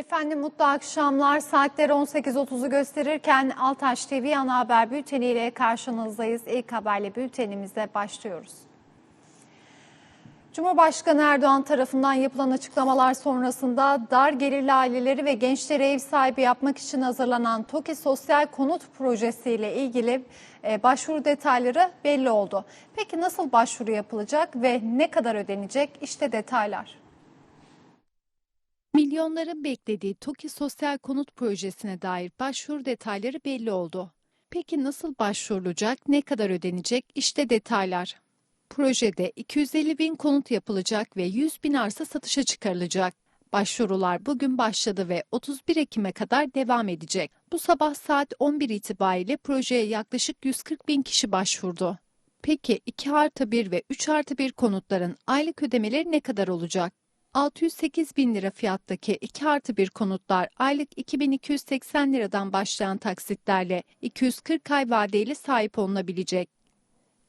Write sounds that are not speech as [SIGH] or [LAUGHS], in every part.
Efendim mutlu akşamlar. Saatler 18.30'u gösterirken Altaş TV ana haber bülteniyle karşınızdayız. İlk haberle bültenimize başlıyoruz. Cumhurbaşkanı Erdoğan tarafından yapılan açıklamalar sonrasında dar gelirli aileleri ve gençleri ev sahibi yapmak için hazırlanan TOKİ Sosyal Konut Projesi ile ilgili e, başvuru detayları belli oldu. Peki nasıl başvuru yapılacak ve ne kadar ödenecek? İşte detaylar. Milyonların beklediği TOKİ Sosyal Konut Projesi'ne dair başvuru detayları belli oldu. Peki nasıl başvurulacak, ne kadar ödenecek? İşte detaylar. Projede 250 bin konut yapılacak ve 100 bin arsa satışa çıkarılacak. Başvurular bugün başladı ve 31 Ekim'e kadar devam edecek. Bu sabah saat 11 itibariyle projeye yaklaşık 140 bin kişi başvurdu. Peki 2 artı 1 ve 3 artı 1 konutların aylık ödemeleri ne kadar olacak? 608 bin lira fiyattaki 2 artı 1 konutlar aylık 2280 liradan başlayan taksitlerle 240 ay vadeyle sahip olunabilecek.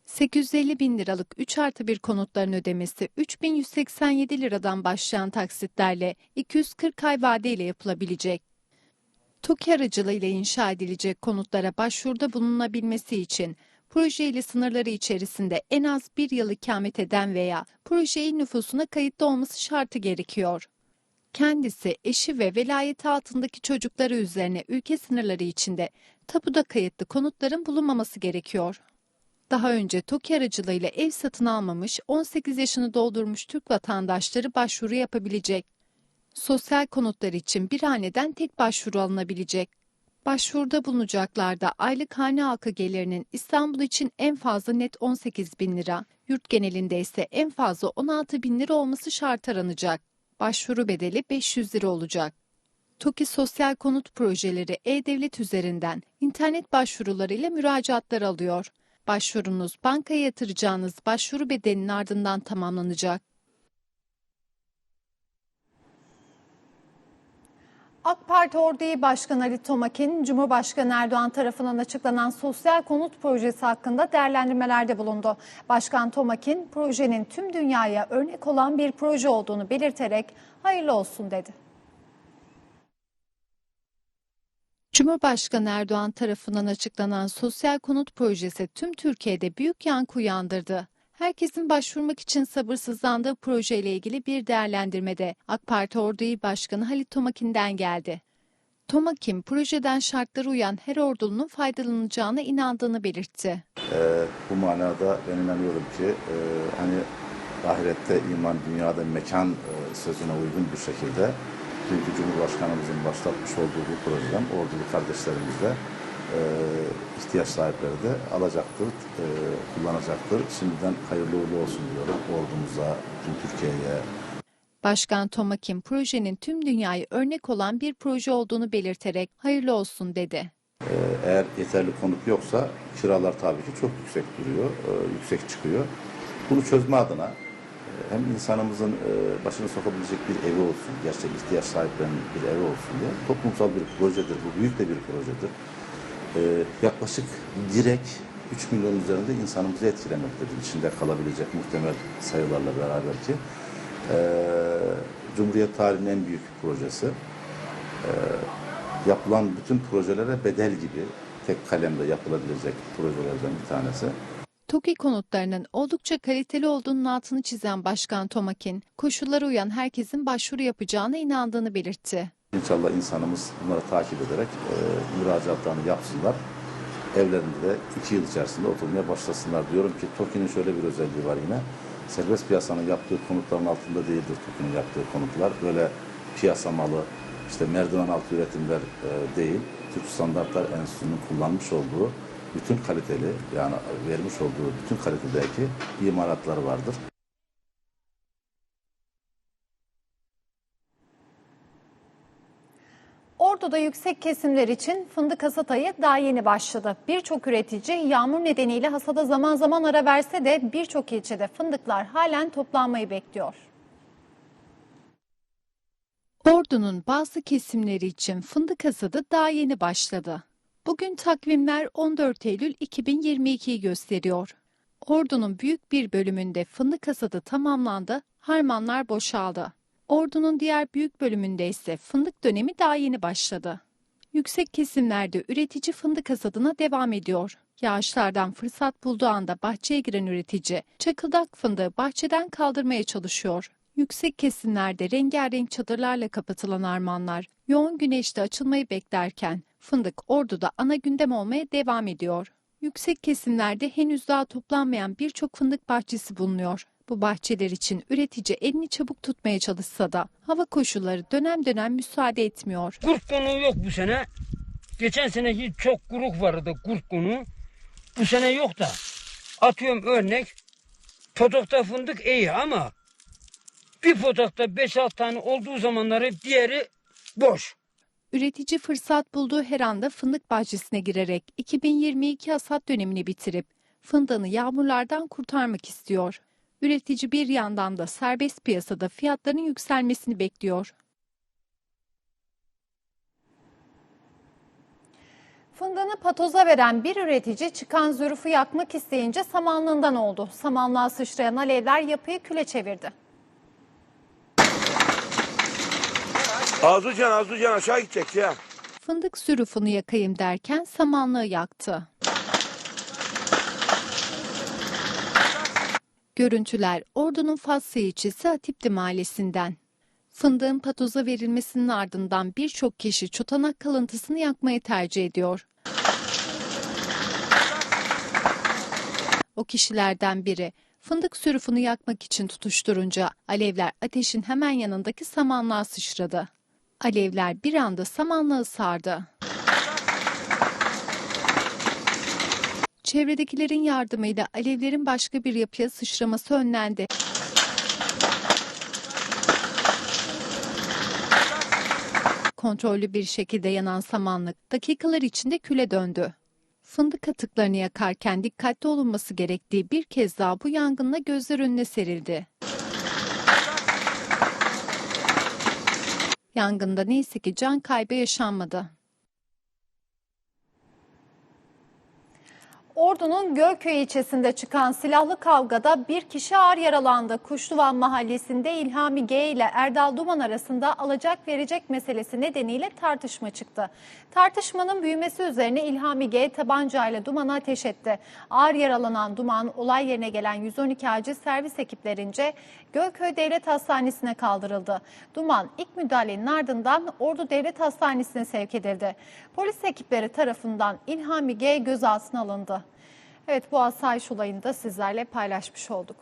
850 bin liralık 3 artı 1 konutların ödemesi 3187 liradan başlayan taksitlerle 240 ay vadeyle yapılabilecek. TOKİ aracılığıyla inşa edilecek konutlara başvuruda bulunabilmesi için proje ile sınırları içerisinde en az bir yıl ikamet eden veya proje il nüfusuna kayıtlı olması şartı gerekiyor. Kendisi, eşi ve velayeti altındaki çocukları üzerine ülke sınırları içinde tapuda kayıtlı konutların bulunmaması gerekiyor. Daha önce TOKİ aracılığıyla ev satın almamış 18 yaşını doldurmuş Türk vatandaşları başvuru yapabilecek. Sosyal konutlar için bir haneden tek başvuru alınabilecek. Başvuruda bulunacaklarda aylık hane halkı gelirinin İstanbul için en fazla net 18 bin lira, yurt genelinde ise en fazla 16 bin lira olması şart aranacak. Başvuru bedeli 500 lira olacak. TOKİ Sosyal Konut Projeleri E-Devlet üzerinden internet başvurularıyla müracaatlar alıyor. Başvurunuz bankaya yatıracağınız başvuru bedelinin ardından tamamlanacak. AK Parti Ordu İl Başkanı Ali Tomakin, Cumhurbaşkanı Erdoğan tarafından açıklanan sosyal konut projesi hakkında değerlendirmelerde bulundu. Başkan Tomakin, projenin tüm dünyaya örnek olan bir proje olduğunu belirterek hayırlı olsun dedi. Cumhurbaşkanı Erdoğan tarafından açıklanan sosyal konut projesi tüm Türkiye'de büyük yankı uyandırdı. Herkesin başvurmak için sabırsızlandığı projeyle ilgili bir değerlendirmede AK Parti Ordu İl Başkanı Halit Tomakin'den geldi. Tomakin, projeden şartlara uyan her ordulunun faydalanacağına inandığını belirtti. Ee, bu manada ben inanıyorum ki e, hani ahirette iman, dünyada mekan e, sözüne uygun bir şekilde dünkü Cumhurbaşkanımızın başlatmış olduğu bu projeden ordulu kardeşlerimiz de e, ihtiyaç sahipleri de alacaktır, e, kullanacaktır. Şimdiden hayırlı uğurlu olsun diyorum ordumuza, tüm Türkiye'ye, Başkan Tomakin, projenin tüm dünyaya örnek olan bir proje olduğunu belirterek hayırlı olsun dedi. Ee, Eğer yeterli konut yoksa kiralar tabii ki çok yüksek duruyor, e, yüksek çıkıyor. Bunu çözme adına e, hem insanımızın e, başını sokabilecek bir evi olsun, gerçek ihtiyaç sahiplerinin bir evi olsun diye toplumsal bir projedir. Bu büyük de bir projedir. Ee, Yaklaşık direkt 3 milyon üzerinde insanımızı etkilemektedir. İçinde kalabilecek muhtemel sayılarla beraber ki. Ee, Cumhuriyet tarihinin en büyük projesi yapılan bütün projelere bedel gibi tek kalemde yapılabilecek projelerden bir tanesi. TOKİ konutlarının oldukça kaliteli olduğunun altını çizen Başkan Tomakin, koşullara uyan herkesin başvuru yapacağına inandığını belirtti. İnşallah insanımız bunları takip ederek e, müracaatlarını yapsınlar. Evlerinde de iki yıl içerisinde oturmaya başlasınlar. Diyorum ki TOKİ'nin şöyle bir özelliği var yine. Serbest piyasanın yaptığı konutların altında değildir TOKİ'nin yaptığı konutlar. Böyle piyasa malı, işte merdiven altı üretimler e, değil. Türk Standartlar Enstitüsü'nün kullanmış olduğu bütün kaliteli yani vermiş olduğu bütün kalitedeki imalatları vardır. Ordu'da yüksek kesimler için fındık hasat ayı daha yeni başladı. Birçok üretici yağmur nedeniyle hasada zaman zaman ara verse de birçok ilçede fındıklar halen toplanmayı bekliyor. Ordu'nun bazı kesimleri için fındık hasadı daha yeni başladı. Bugün takvimler 14 Eylül 2022'yi gösteriyor. Ordu'nun büyük bir bölümünde fındık hasadı tamamlandı, harmanlar boşaldı. Ordunun diğer büyük bölümünde ise fındık dönemi daha yeni başladı. Yüksek kesimlerde üretici fındık hasadına devam ediyor. Yağışlardan fırsat bulduğu anda bahçeye giren üretici çakıldak fındığı bahçeden kaldırmaya çalışıyor. Yüksek kesimlerde rengarenk çadırlarla kapatılan armanlar yoğun güneşte açılmayı beklerken fındık orduda ana gündem olmaya devam ediyor. Yüksek kesimlerde henüz daha toplanmayan birçok fındık bahçesi bulunuyor. Bu bahçeler için üretici elini çabuk tutmaya çalışsa da hava koşulları dönem dönem müsaade etmiyor. Kurt konuğu yok bu sene. Geçen seneki çok kuruk vardı kurt konuğu. Bu sene yok da. Atıyorum örnek. Potokta fındık iyi ama bir potokta 5-6 tane olduğu zamanları diğeri boş. Üretici fırsat bulduğu her anda fındık bahçesine girerek 2022 hasat dönemini bitirip fındığını yağmurlardan kurtarmak istiyor. Üretici bir yandan da serbest piyasada fiyatların yükselmesini bekliyor. Fındığını patoza veren bir üretici çıkan zürüfü yakmak isteyince samanlığından oldu. Samanlığa sıçrayan alevler yapıyı küle çevirdi. Azucan Azucan aşağı gidecek ya. Fındık sürüfünü yakayım derken samanlığı yaktı. Görüntüler Ordu'nun Fatsa ilçesi Atipli mahallesinden. Fındığın patoza verilmesinin ardından birçok kişi çotanak kalıntısını yakmayı tercih ediyor. O kişilerden biri fındık sürüfünü yakmak için tutuşturunca alevler ateşin hemen yanındaki samanlığa sıçradı. Alevler bir anda samanlığı sardı. Çevredekilerin yardımıyla alevlerin başka bir yapıya sıçraması önlendi. Kontrollü bir şekilde yanan samanlık dakikalar içinde küle döndü. Fındık atıklarını yakarken dikkatli olunması gerektiği bir kez daha bu yangınla gözler önüne serildi. Yangında neyse ki can kaybı yaşanmadı. Ordu'nun Gölköy ilçesinde çıkan silahlı kavgada bir kişi ağır yaralandı. Kuşluvan mahallesinde İlhami G ile Erdal Duman arasında alacak verecek meselesi nedeniyle tartışma çıktı. Tartışmanın büyümesi üzerine İlhami G tabancayla Duman'a ateş etti. Ağır yaralanan Duman olay yerine gelen 112 acil servis ekiplerince Gölköy Devlet Hastanesi'ne kaldırıldı. Duman ilk müdahalenin ardından Ordu Devlet Hastanesi'ne sevk edildi. Polis ekipleri tarafından İlhami G gözaltına alındı. Evet bu asayiş olayını da sizlerle paylaşmış olduk.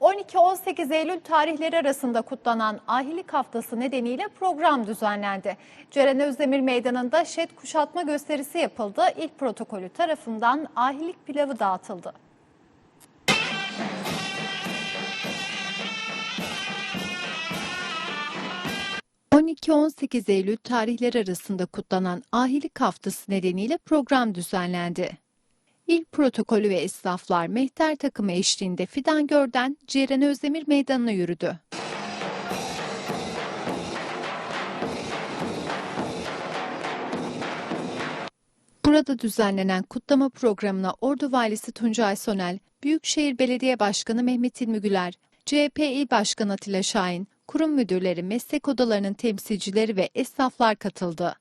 12-18 Eylül tarihleri arasında kutlanan Ahilik Haftası nedeniyle program düzenlendi. Ceren Özdemir Meydanı'nda şet kuşatma gösterisi yapıldı. İlk protokolü tarafından ahilik pilavı dağıtıldı. ...12-18 Eylül tarihleri arasında kutlanan Ahilik Haftası nedeniyle program düzenlendi. İlk protokolü ve esnaflar mehter takımı eşliğinde Fidan Gör'den Ceren Özdemir Meydanı'na yürüdü. Burada düzenlenen kutlama programına Ordu Valisi Tuncay Sonel, Büyükşehir Belediye Başkanı Mehmet İlmi Güler, CHP İl Başkanı Atilla Şahin, kurum müdürleri, meslek odalarının temsilcileri ve esnaflar katıldı.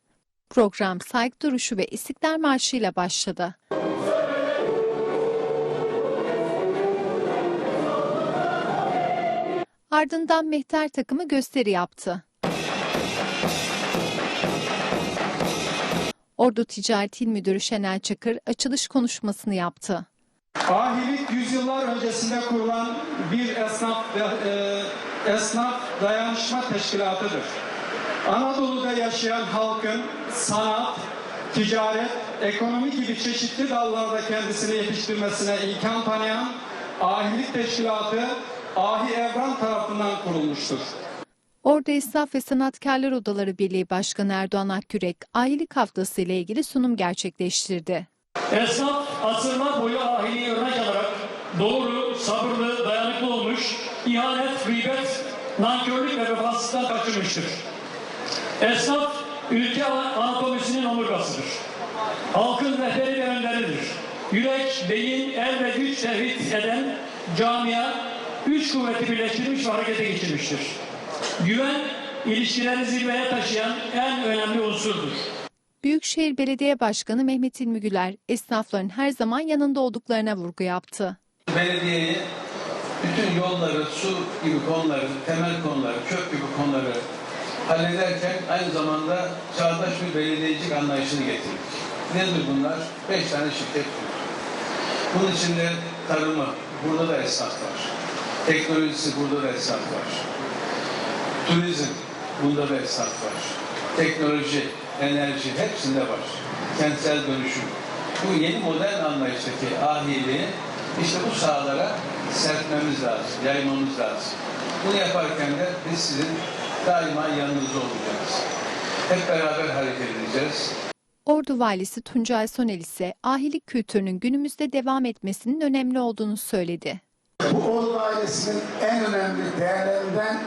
Program saygı duruşu ve İstiklal Marşı ile başladı. Ardından mehter takımı gösteri yaptı. Ordu Ticaret İl Müdürü Şenel Çakır açılış konuşmasını yaptı. Ahilik yüzyıllar öncesinde kurulan bir esnaf e, esnaf dayanışma teşkilatıdır. Anadolu'da yaşayan halkın sanat, ticaret, ekonomi gibi çeşitli dallarda kendisini yetiştirmesine imkan tanıyan Ahilik Teşkilatı Ahi Evran tarafından kurulmuştur. Ordu Esnaf ve Sanatkarlar Odaları Birliği Başkanı Erdoğan Akkürek, Ahilik Haftası ile ilgili sunum gerçekleştirdi. Esnaf asırlar boyu ahiliği örnek alarak doğru, ve vefasızlıktan kaçınmıştır. Esnaf, ülke anatomisinin omurgasıdır. Halkın rehberi ve önderidir. Yürek, beyin, el ve güç tevhid eden camia, üç kuvveti birleştirmiş ve harekete geçirmiştir. Güven, ilişkileri zirveye taşıyan en önemli unsurdur. Büyükşehir Belediye Başkanı Mehmet İlmi Güler, esnafların her zaman yanında olduklarına vurgu yaptı. belediyeyi bütün yolları, su gibi konuları, temel konuları, çöp gibi konuları hallederken aynı zamanda çağdaş bir belediyecilik anlayışını getirdik. Nedir bunlar? Beş tane şirket kurduk. Bunun içinde tarımı, burada da esnaf var. Teknolojisi, burada da esnaf var. Turizm, bunda da esnaf var. Teknoloji, enerji hepsinde var. Kentsel dönüşüm. Bu yeni modern anlayıştaki ahiliği işte bu sahalara serpmemiz lazım, yaymamız lazım. Bunu yaparken de biz sizin daima yanınızda olacağız. Hep beraber hareket edeceğiz. Ordu Valisi Tuncay Sonel ise ahilik kültürünün günümüzde devam etmesinin önemli olduğunu söyledi. Bu Ordu ailesinin en önemli değerlerinden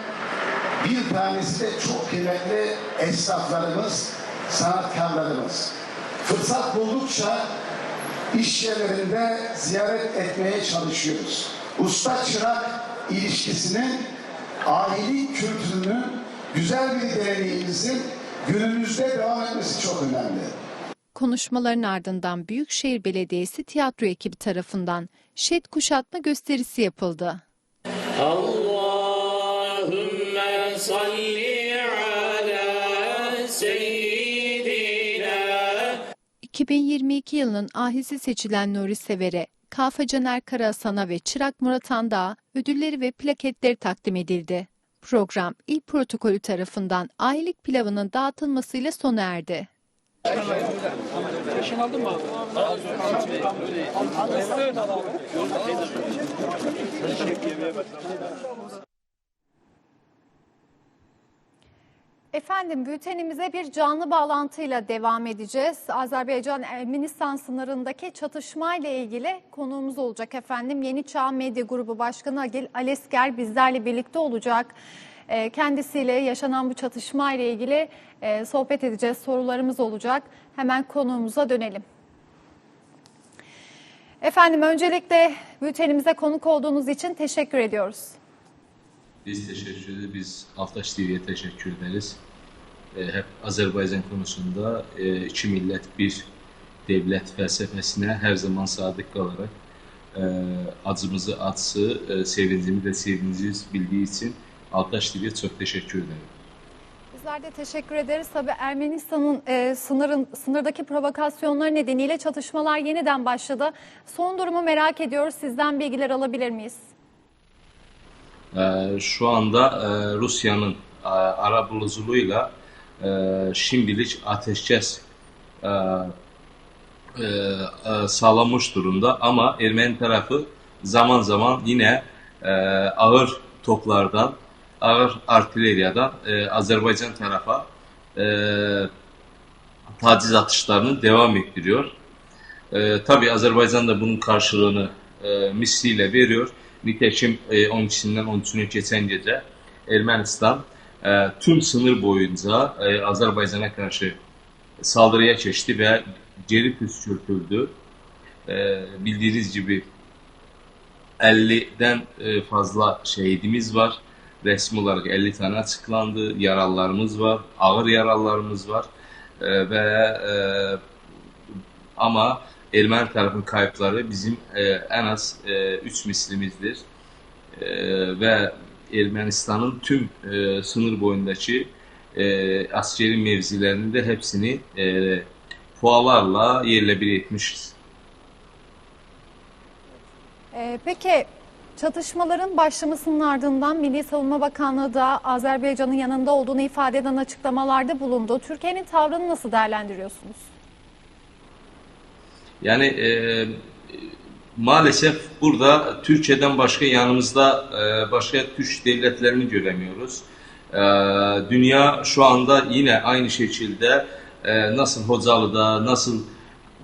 bir tanesi de çok kıymetli esnaflarımız, sanatkarlarımız. Fırsat buldukça iş yerlerinde ziyaret etmeye çalışıyoruz. Usta çırak ilişkisinin ahilik kültürünün güzel bir geleneğimizin günümüzde devam etmesi çok önemli. Konuşmaların ardından Büyükşehir Belediyesi tiyatro ekibi tarafından şet kuşatma gösterisi yapıldı. Allahümme salli 2022 yılının ahisi seçilen Nuri Sever'e, Kafa Caner Karahasan'a ve Çırak Murat Andağ'a ödülleri ve plaketleri takdim edildi. Program il protokolü tarafından ahilik pilavının dağıtılmasıyla sona erdi. Efendim bültenimize bir canlı bağlantıyla devam edeceğiz. Azerbaycan-Ermenistan sınırındaki çatışmayla ilgili konuğumuz olacak efendim. Yeni Çağ Medya Grubu Başkanı Agil Alesker bizlerle birlikte olacak. Ee, Kendisiyle yaşanan bu çatışma ile ilgili e, sohbet edeceğiz. Sorularımız olacak. Hemen konuğumuza dönelim. Efendim öncelikle bültenimize konuk olduğunuz için teşekkür ediyoruz. Biz teşekkür ederiz. Biz Aftaş TV'ye teşekkür ederiz. E, hep Azerbaycan konusunda e, iki millet bir devlet felsefesine her zaman sadık kalarak e, acımızı acısı, e, sevincimi de sevincimiz bildiği için Aftaş TV'ye çok teşekkür ederim. Bizler de teşekkür ederiz. Tabii Ermenistan'ın e, sınırın sınırdaki provokasyonları nedeniyle çatışmalar yeniden başladı. Son durumu merak ediyoruz. Sizden bilgiler alabilir miyiz? E, şu anda e, Rusya'nın e, arabuluculuğuyla e, şimdilik ateşkes e, e, sağlanmış durumda ama Ermeni tarafı zaman zaman yine ağır toplardan, ağır artilleriyadan e, Azerbaycan tarafa taciz atışlarını devam ettiriyor. E, tabii Azerbaycan da bunun karşılığını misliyle veriyor. Nitekim e, 12'sinden 13'üne geçen gece Ermenistan e, tüm sınır boyunca e, Azerbaycan'a karşı saldırıya geçti ve geri püskürtüldü. E, bildiğiniz gibi 50'den e, fazla şehidimiz var. Resmi olarak 50 tane açıklandı. Yaralılarımız var. Ağır yaralılarımız var. E, ve e, ama Ermeni tarafın kayıpları bizim e, en az 3 mislimizdir. E, ve Ermenistan'ın tüm e, sınır boyundaki e, askeri mevzilerini de hepsini e, pualarla yerle bir etmişiz. E, peki çatışmaların başlamasının ardından Milli Savunma Bakanlığı da Azerbaycan'ın yanında olduğunu ifade eden açıklamalarda bulundu. Türkiye'nin tavrını nasıl değerlendiriyorsunuz? Yani e, maalesef burada Türkiye'den başka yanımızda e, başka Türk devletlerini göremiyoruz. E, dünya şu anda yine aynı şekilde e, nasıl Hocalı'da, nasıl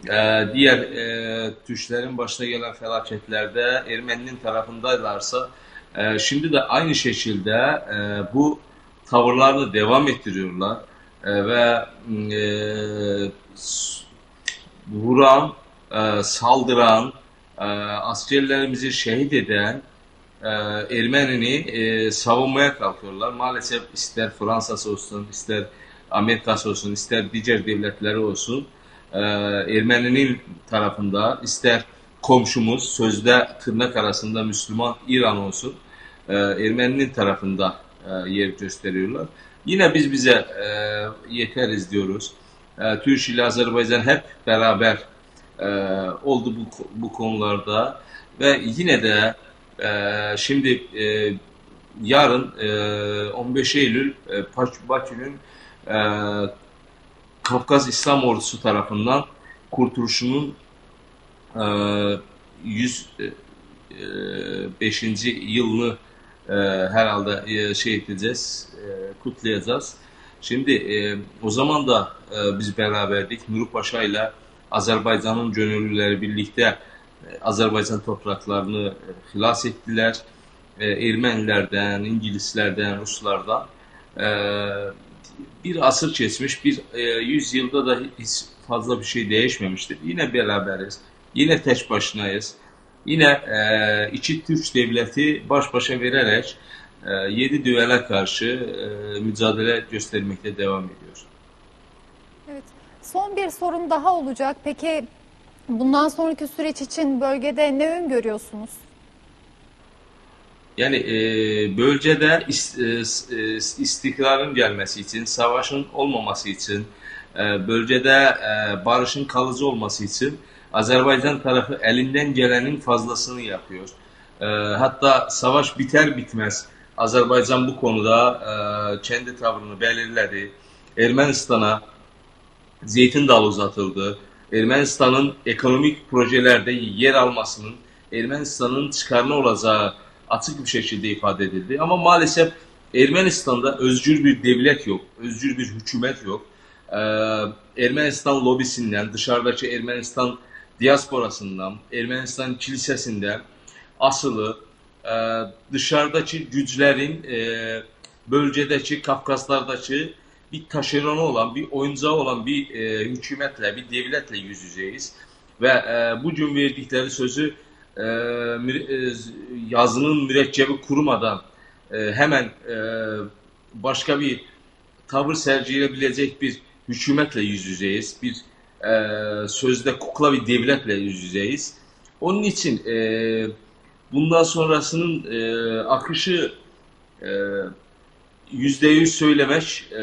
e, diğer e, Türklerin başına gelen felaketlerde Ermeninin tarafındaylarsa e, şimdi de aynı şekilde e, bu tavırlarını devam ettiriyorlar E, ve e, vuran, e, saldıran, e, askerlerimizi şehit eden e, Ermenini e, savunmaya kalkıyorlar. Maalesef ister Fransa'sı olsun, ister Amerika'sı olsun, ister diğer devletleri olsun e, Ermeninin tarafında ister komşumuz sözde tırnak arasında Müslüman İran olsun e, Ermeninin tarafında e, yer gösteriyorlar. Yine biz bize e, yeteriz diyoruz. E, Türkiye ile Azerbaycan hep beraber e, oldu bu, bu konularda ve yine de e, şimdi e, yarın e, 15 Eylül e, Bakü'nün e, Kafkas İslam Ordusu tarafından kurtuluşunun e, 105. yılını e, herhalde e, şey edeceğiz, e, kutlayacağız. Şimdi e, o zaman da e, biz beraberdik. Nuri Paşa ile Azərbaycanın gönüllüləri birlikdə e, Azərbaycan torpaqlarını e, xilas etdilər. E, ermənilərdən, ingilislərdən, ruslardan bir asır keçmiş, bir 100 ildə də heç fazla bir şey dəyişməmişdir. Yenə bərabəriz, yenə tək başınayız. Yenə iki türk dövləti baş-başa verərək yeni düvələ qarşı mücadilə göstərməkdə davam ediyor. Son bir sorum daha olacak. Peki bundan sonraki süreç için bölgede ne öngörüyorsunuz? Yani e, bölgede e, e, istikrarın gelmesi için, savaşın olmaması için, e, bölgede e, barışın kalıcı olması için Azerbaycan tarafı elinden gelenin fazlasını yapıyor. E, hatta savaş biter bitmez Azerbaycan bu konuda e, kendi tavrını belirledi. Ermenistan'a zeytin dalı uzatıldı. Ermenistan'ın ekonomik projelerde yer almasının Ermenistan'ın çıkarına olacağı açık bir şekilde ifade edildi. Ama maalesef Ermenistan'da özgür bir devlet yok, özgür bir hükümet yok. Ee, Ermenistan lobisinden, dışarıdaki Ermenistan diasporasından, Ermenistan kilisesinden asılı e, dışarıdaki güçlerin e, bölgedeki, Kafkaslardaki bir taşeronu olan, bir oyuncağı olan bir e, hükümetle, bir devletle yüz yüzeyiz. Ve e, bugün verdikleri sözü e, e, yazının mürekkebi kurumadan e, hemen e, başka bir tavır sergileyebilecek bir hükümetle yüz yüzeyiz. Bir e, sözde kukla bir devletle yüz yüzeyiz. Onun için e, bundan sonrasının e, akışı e, yüzde yüz söylemek e,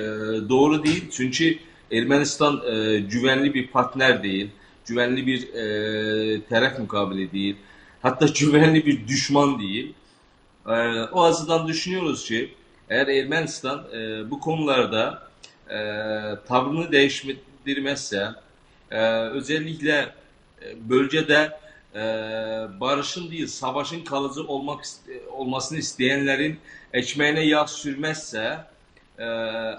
doğru değil. Çünkü Ermenistan e, güvenli bir partner değil. Güvenli bir e, taraf mukabili değil. Hatta [LAUGHS] güvenli bir düşman değil. E, o açıdan düşünüyoruz ki eğer Ermenistan e, bu konularda e, tavrını değiştirmezse e, özellikle e, bölgede e, barışın değil savaşın kalıcı olmak olmasını isteyenlerin ekmeğine yağ sürmezse e,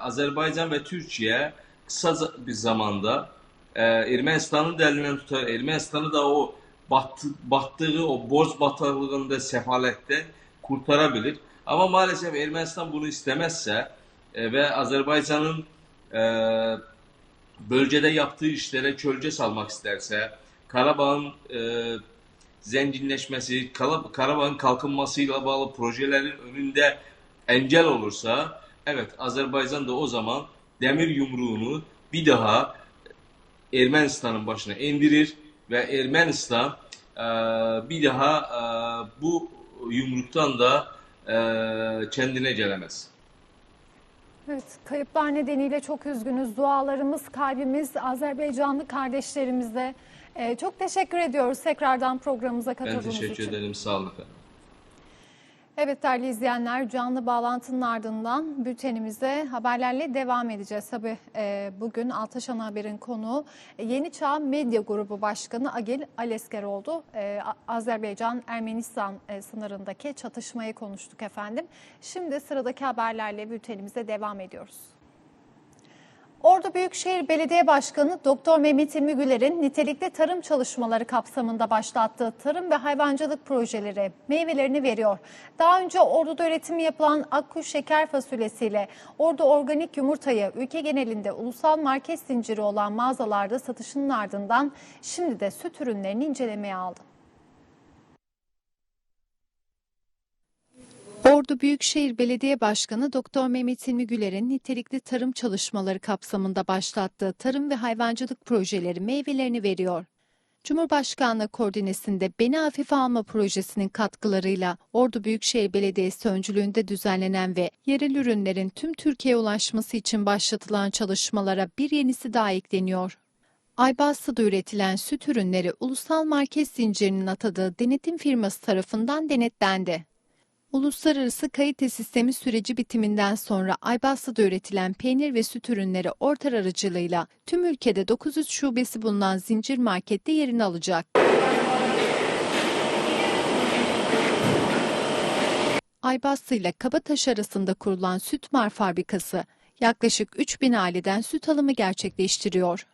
Azerbaycan ve Türkiye kısa bir zamanda e, Ermenistan'ın da elinden tutar, Ermenistan'ı da o battı, battığı o borç bataklığında sefaletten kurtarabilir. Ama maalesef Ermenistan bunu istemezse e, ve Azerbaycan'ın e, bölgede yaptığı işlere kölge salmak isterse, Karabağ'ın e, zenginleşmesi, Karabağ'ın kalkınmasıyla bağlı projelerin önünde engel olursa, evet Azerbaycan da o zaman demir yumruğunu bir daha Ermenistan'ın başına indirir ve Ermenistan e, bir daha e, bu yumruktan da e, kendine gelemez. Evet, kayıplar nedeniyle çok üzgünüz. Dualarımız, kalbimiz Azerbaycanlı kardeşlerimize. Ee, çok teşekkür ediyoruz tekrardan programımıza Ben katıldığınız teşekkür için. ederim. Sağ olun efendim. Evet değerli izleyenler canlı bağlantının ardından bültenimize haberlerle devam edeceğiz. Tabii e, bugün Altaşan Haber'in konuğu e, Yeni Çağ Medya Grubu Başkanı Agil Alesker oldu. E, Azerbaycan-Ermenistan e, sınırındaki çatışmayı konuştuk efendim. Şimdi sıradaki haberlerle bültenimize devam ediyoruz. Ordu Büyükşehir Belediye Başkanı Doktor Mehmet İlmi Güler'in nitelikli tarım çalışmaları kapsamında başlattığı tarım ve hayvancılık projeleri meyvelerini veriyor. Daha önce Ordu'da üretimi yapılan Akkuş şeker fasulyesiyle Ordu organik yumurtayı ülke genelinde ulusal market zinciri olan mağazalarda satışının ardından şimdi de süt ürünlerini incelemeye aldı. Ordu Büyükşehir Belediye Başkanı Doktor Mehmet İlmi Güler'in nitelikli tarım çalışmaları kapsamında başlattığı tarım ve hayvancılık projeleri meyvelerini veriyor. Cumhurbaşkanlığı koordinesinde Beni Hafife Alma projesinin katkılarıyla Ordu Büyükşehir Belediyesi öncülüğünde düzenlenen ve yerel ürünlerin tüm Türkiye'ye ulaşması için başlatılan çalışmalara bir yenisi daha ekleniyor. Aybastı'da üretilen süt ürünleri ulusal market zincirinin atadığı denetim firması tarafından denetlendi. Uluslararası kalite sistemi süreci bitiminden sonra Aybastı'da üretilen peynir ve süt ürünleri ortar aracılığıyla tüm ülkede 900 şubesi bulunan zincir markette yerini alacak. Aybastı ile Kabataş arasında kurulan süt mar fabrikası yaklaşık 3000 aileden süt alımı gerçekleştiriyor.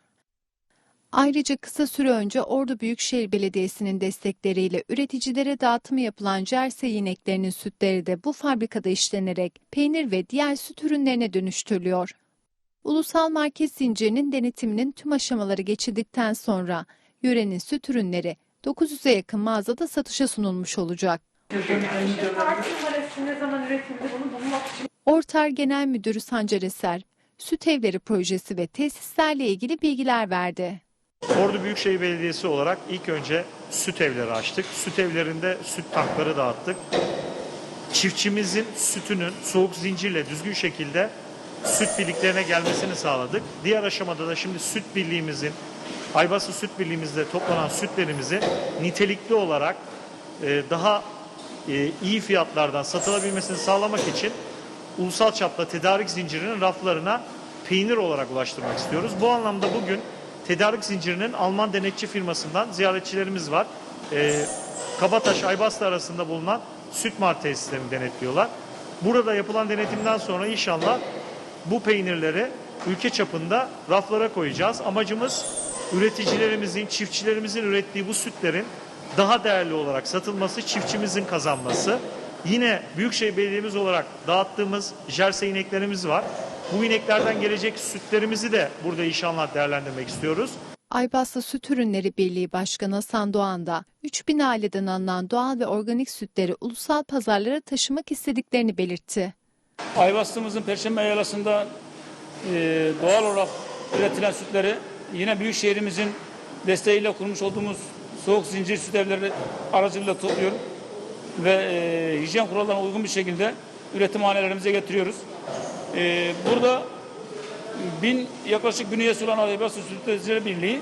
Ayrıca kısa süre önce Ordu Büyükşehir Belediyesi'nin destekleriyle üreticilere dağıtımı yapılan Jersey ineklerinin sütleri de bu fabrikada işlenerek peynir ve diğer süt ürünlerine dönüştürülüyor. Ulusal market zincirinin denetiminin tüm aşamaları geçildikten sonra yörenin süt ürünleri 900'e yakın mağazada satışa sunulmuş olacak. Ortar Genel Müdürü Sancar Eser, Süt Evleri Projesi ve tesislerle ilgili bilgiler verdi. Ordu Büyükşehir Belediyesi olarak ilk önce süt evleri açtık. Süt evlerinde süt tankları dağıttık. Çiftçimizin sütünün soğuk zincirle düzgün şekilde süt birliklerine gelmesini sağladık. Diğer aşamada da şimdi süt birliğimizin, Aybası Süt Birliğimizde toplanan sütlerimizi nitelikli olarak e, daha e, iyi fiyatlardan satılabilmesini sağlamak için ulusal çapta tedarik zincirinin raflarına peynir olarak ulaştırmak istiyoruz. Bu anlamda bugün tedarik zincirinin Alman denetçi firmasından ziyaretçilerimiz var. Ee, Kabataş Aybastı arasında bulunan süt mar tesislerini denetliyorlar. Burada yapılan denetimden sonra inşallah bu peynirleri ülke çapında raflara koyacağız. Amacımız üreticilerimizin, çiftçilerimizin ürettiği bu sütlerin daha değerli olarak satılması, çiftçimizin kazanması. Yine Büyükşehir Belediye'miz olarak dağıttığımız jersey ineklerimiz var. Bu ineklerden gelecek sütlerimizi de burada inşallah değerlendirmek istiyoruz. Aybaslı Süt Ürünleri Birliği Başkanı Hasan Doğan da 3000 aileden alınan doğal ve organik sütleri ulusal pazarlara taşımak istediklerini belirtti. Ayvastığımızın Perşembe Yalası'nda e, doğal olarak üretilen sütleri yine Büyükşehirimizin desteğiyle kurmuş olduğumuz soğuk zincir süt evleri aracılığıyla topluyorum ve e, hijyen kurallarına uygun bir şekilde üretim hanelerimize getiriyoruz. E, burada bin yaklaşık bin üyesi olan Aybastı Süt Üreticileri Birliği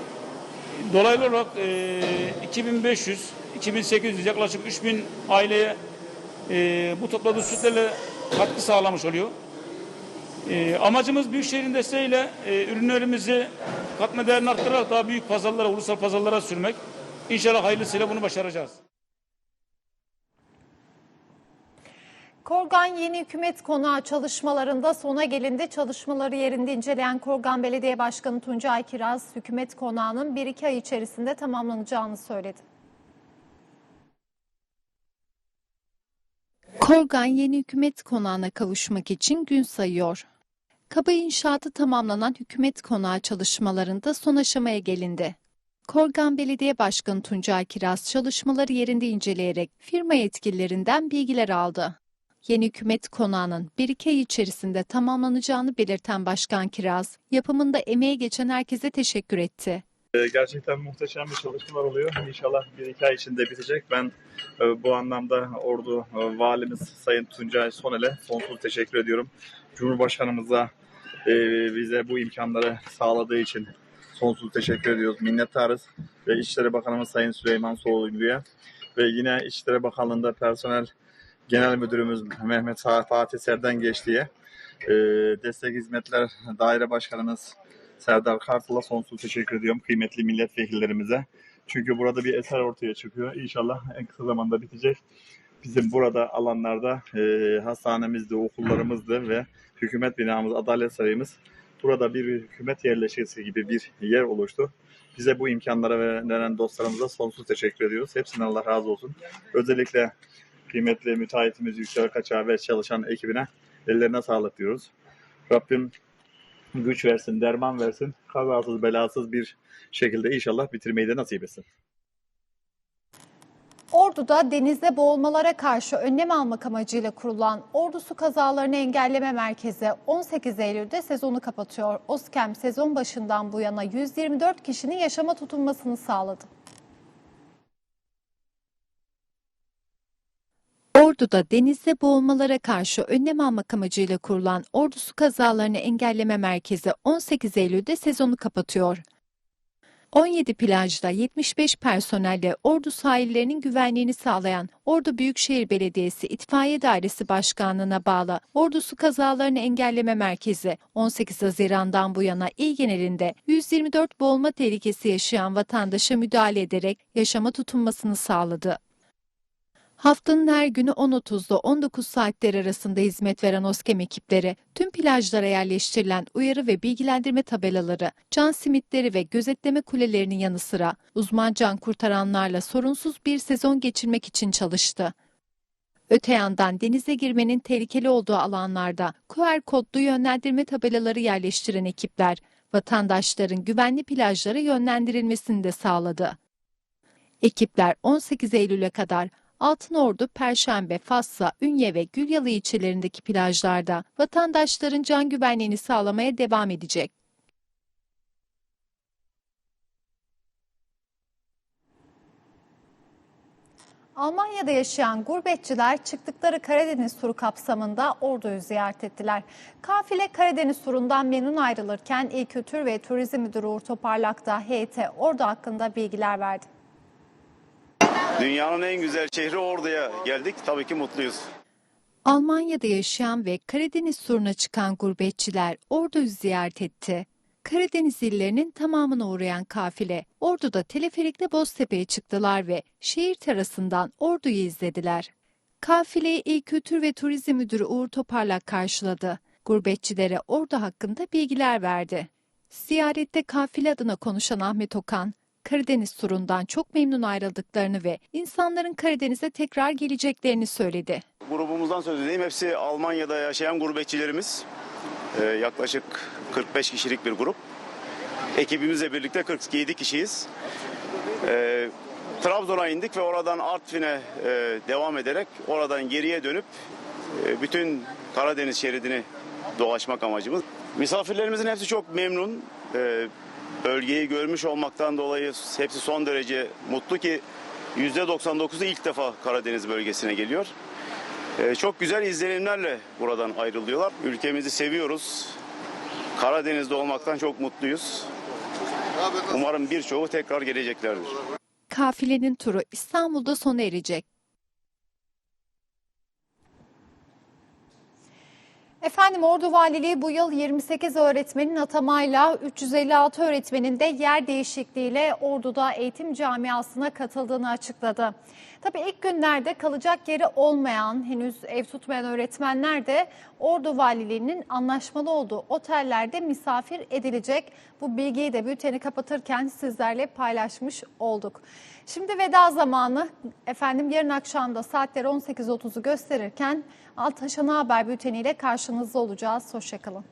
dolaylı olarak e, 2500 2800 yaklaşık 3000 aileye e, bu topladığı sütlerle katkı sağlamış oluyor. E, amacımız Büyükşehir'in desteğiyle e, ürünlerimizi katma değerini arttırarak daha büyük pazarlara, ulusal pazarlara sürmek. İnşallah hayırlısıyla bunu başaracağız. Korgan yeni hükümet konağı çalışmalarında sona gelindi. Çalışmaları yerinde inceleyen Korgan Belediye Başkanı Tuncay Kiraz, hükümet konağının 1-2 ay içerisinde tamamlanacağını söyledi. Korgan yeni hükümet konağına kavuşmak için gün sayıyor. Kaba inşaatı tamamlanan hükümet konağı çalışmalarında son aşamaya gelindi. Korgan Belediye Başkanı Tuncay Kiraz çalışmaları yerinde inceleyerek firma yetkililerinden bilgiler aldı. Yeni hükümet konağının 1-2 ay içerisinde tamamlanacağını belirten Başkan Kiraz, yapımında emeği geçen herkese teşekkür etti. Ee, Gerçekten muhteşem bir çalışmalar oluyor. İnşallah bir iki ay içinde bitecek. Ben e, bu anlamda Ordu e, Valimiz Sayın Tuncay Sonel'e sonsuz teşekkür ediyorum. Cumhurbaşkanımıza e, bize bu imkanları sağladığı için sonsuz teşekkür ediyoruz. Minnettarız. Ve İçişleri Bakanımız Sayın Süleyman Soğlu'ya ve yine İçişleri Bakanlığı'nda personel Genel Müdürümüz Mehmet Fatih Serden Geçtiğe Destek Hizmetler Daire Başkanımız Serdar Kartal'a sonsuz teşekkür ediyorum kıymetli milletvekillerimize. Çünkü burada bir eser ortaya çıkıyor. İnşallah en kısa zamanda bitecek. Bizim burada alanlarda e, hastanemizde, okullarımızdı ve hükümet binamız, adalet sarayımız burada bir hükümet yerleşkesi gibi bir yer oluştu. Bize bu imkanları veren dostlarımıza sonsuz teşekkür ediyoruz. Hepsine Allah razı olsun. Özellikle kıymetli müteahhitimiz Yüksel Kaçar ve çalışan ekibine ellerine sağlık diyoruz. Rabbim güç versin, derman versin. Kazasız belasız bir şekilde inşallah bitirmeyi de nasip etsin. Ordu'da denizde boğulmalara karşı önlem almak amacıyla kurulan Ordu Su Kazalarını Engelleme Merkezi 18 Eylül'de sezonu kapatıyor. OSKEM sezon başından bu yana 124 kişinin yaşama tutunmasını sağladı. Ordu'da denizde boğulmalara karşı önlem almak amacıyla kurulan Ordu Su Kazalarını Engelleme Merkezi 18 Eylül'de sezonu kapatıyor. 17 plajda 75 personelle Ordu sahillerinin güvenliğini sağlayan Ordu Büyükşehir Belediyesi İtfaiye Dairesi Başkanlığı'na bağlı Ordu Su Kazalarını Engelleme Merkezi 18 Haziran'dan bu yana il genelinde 124 boğulma tehlikesi yaşayan vatandaşa müdahale ederek yaşama tutunmasını sağladı. Haftanın her günü 10.30'da 19 saatler arasında hizmet veren OSKEM ekipleri, tüm plajlara yerleştirilen uyarı ve bilgilendirme tabelaları, can simitleri ve gözetleme kulelerinin yanı sıra uzman can kurtaranlarla sorunsuz bir sezon geçirmek için çalıştı. Öte yandan denize girmenin tehlikeli olduğu alanlarda QR kodlu yönlendirme tabelaları yerleştiren ekipler, vatandaşların güvenli plajlara yönlendirilmesini de sağladı. Ekipler 18 Eylül'e kadar Altınordu, Perşembe, Fassa, Ünye ve Gülyalı ilçelerindeki plajlarda vatandaşların can güvenliğini sağlamaya devam edecek. Almanya'da yaşayan gurbetçiler çıktıkları Karadeniz turu kapsamında Ordu'yu ziyaret ettiler. Kafile Karadeniz turundan memnun ayrılırken İl Kültür ve Turizm Müdürü Uğur Toparlak da heyete Ordu hakkında bilgiler verdi. Dünyanın en güzel şehri Ordu'ya geldik. Tabii ki mutluyuz. Almanya'da yaşayan ve Karadeniz turuna çıkan gurbetçiler Ordu'yu ziyaret etti. Karadeniz illerinin tamamına uğrayan kafile Ordu'da teleferikle Boztepe'ye çıktılar ve şehir terasından Ordu'yu izlediler. Kafileyi İl Kültür ve Turizm Müdürü Uğur Toparlak karşıladı. Gurbetçilere Ordu hakkında bilgiler verdi. Ziyarette kafile adına konuşan Ahmet Okan, Karadeniz turundan çok memnun ayrıldıklarını ve insanların Karadeniz'e tekrar geleceklerini söyledi. Grubumuzdan söz edeyim. Hepsi Almanya'da yaşayan gurbetçilerimiz. Ee, yaklaşık 45 kişilik bir grup. Ekibimizle birlikte 47 kişiyiz. Ee, Trabzon'a indik ve oradan Artvin'e e, devam ederek oradan geriye dönüp e, bütün Karadeniz şeridini dolaşmak amacımız. Misafirlerimizin hepsi çok memnun. Ee, bölgeyi görmüş olmaktan dolayı hepsi son derece mutlu ki %99'u ilk defa Karadeniz bölgesine geliyor. Ee, çok güzel izlenimlerle buradan ayrılıyorlar. Ülkemizi seviyoruz. Karadeniz'de olmaktan çok mutluyuz. Umarım birçoğu tekrar geleceklerdir. Kafilenin turu İstanbul'da sona erecek. Efendim Ordu Valiliği bu yıl 28 öğretmenin atamayla 356 öğretmenin de yer değişikliğiyle Ordu'da eğitim camiasına katıldığını açıkladı. Tabii ilk günlerde kalacak yeri olmayan, henüz ev tutmayan öğretmenler de Ordu Valiliği'nin anlaşmalı olduğu otellerde misafir edilecek. Bu bilgiyi de bülteni kapatırken sizlerle paylaşmış olduk. Şimdi veda zamanı efendim yarın akşam da saatler 18.30'u gösterirken Altaşan Haber bülteniyle karşınızda olacağız. Hoşçakalın.